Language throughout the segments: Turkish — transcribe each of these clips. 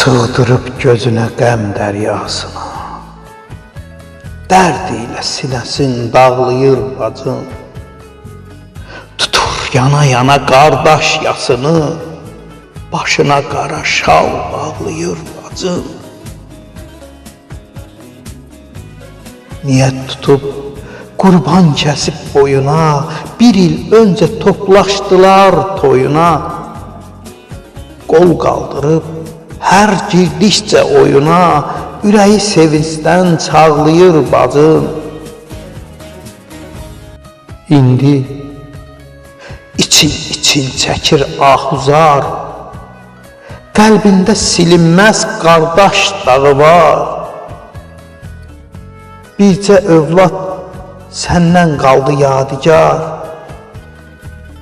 Sığdırıb gözünə qəm dəryasını Dərd ilə sinəsin dağlayır bacım Tutur yana yana qardaş yasını Başına qara şal bağlayır bacım Niyyət tutub qurban kəsib boyuna Bir il öncə toplaşdılar toyuna. Qol qaldırıb hər girdikcə oyuna Ürəyi sevincdən çağlayır bacım. İndi için için çəkir ahuzar. Qəlbində silinməz qardaş dağı var. Bircə övlad səndən qaldı yadigar.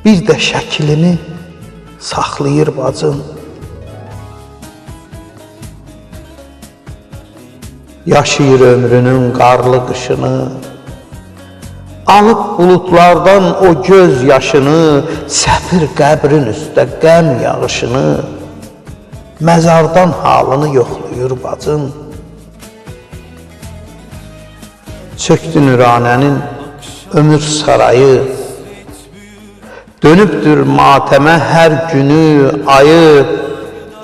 Bir də şəklini saxlayır bacım Yaşayır ömrünün qarlı qışını Alıb bulutlardan o göz yaşını Səfir qəbrin üstə qəm yağışını. Məzardan halını yoxlayır bacım Çöktü nüranənin ömür sarayı. Dönübdür matəmə hər günü, ayı.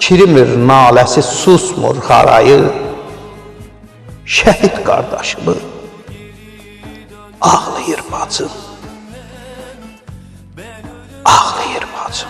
Kirimir naləsi susmur harayı Şəhid qardaşımı ağlayır bacım Ağlayır bacım